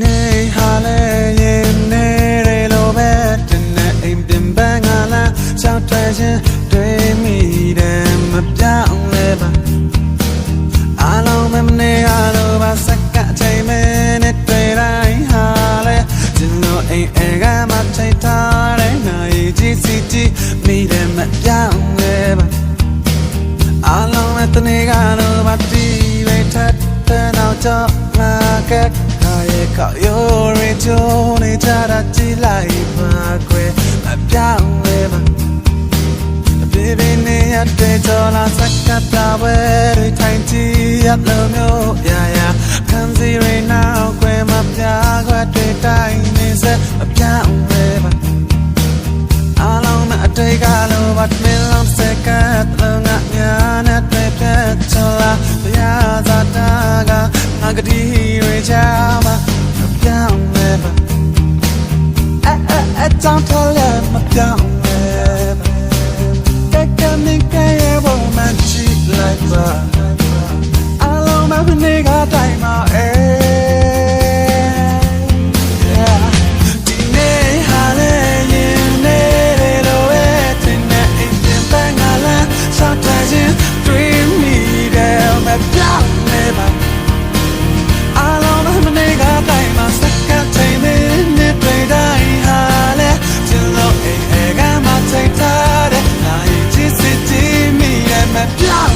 နေဟာလေရင်နေရလိုပဲတနေ့အိမ်ပြင်ပန်းကလာရှောက်ထွက်ခြင်းတွေ့မိတယ်မပြောင်းလဲပါအလုံးမမနေရလို့ပါစက္ကအချိန်မဲနဲ့တွေ့တိုင်းဟာလေကျွန်တော်အိမ်အဲကမှထိတ်ထားတဲ့နိုင်ကြီးစီတီမိတယ်မပြောင်းလဲပါအလုံးနဲ့တနေကလို့ပါတီးပဲထပ်တဲ့နောက်တော့လာကက် ခါရဲ့ခေါရိုးရချိုးနေကြတာကြည့်လိုက်ပါကွယ်မပြောင်းလဲပါပြေပြေနေရတဲ့ကြောလာစက်ကတာဝဲတွေထိုင်ကြည့်ရလို့မျိုးရာရာခံစီရနောက်ကွယ်မပြားခွက်တွေတိုင်းနေစမပြောင်းလဲပါအလုံးနဲ့အတိတ်ကလိုပါမင်းလုံးစက်ကတ်လုံးငါညာနဲ့တွေ့ပြတ်ချလာဘုရားသာတာကငါကတိတွေချာမှာ မပြောင်းလဲပါအဲအဲအဲတောင်းထလဲမပြောင်းလဲပါတက်ကမိကရဲ့ဘုံမှချစ်လိုက်ပါအလုံးမနေကတိုင်းမှာအဲ blood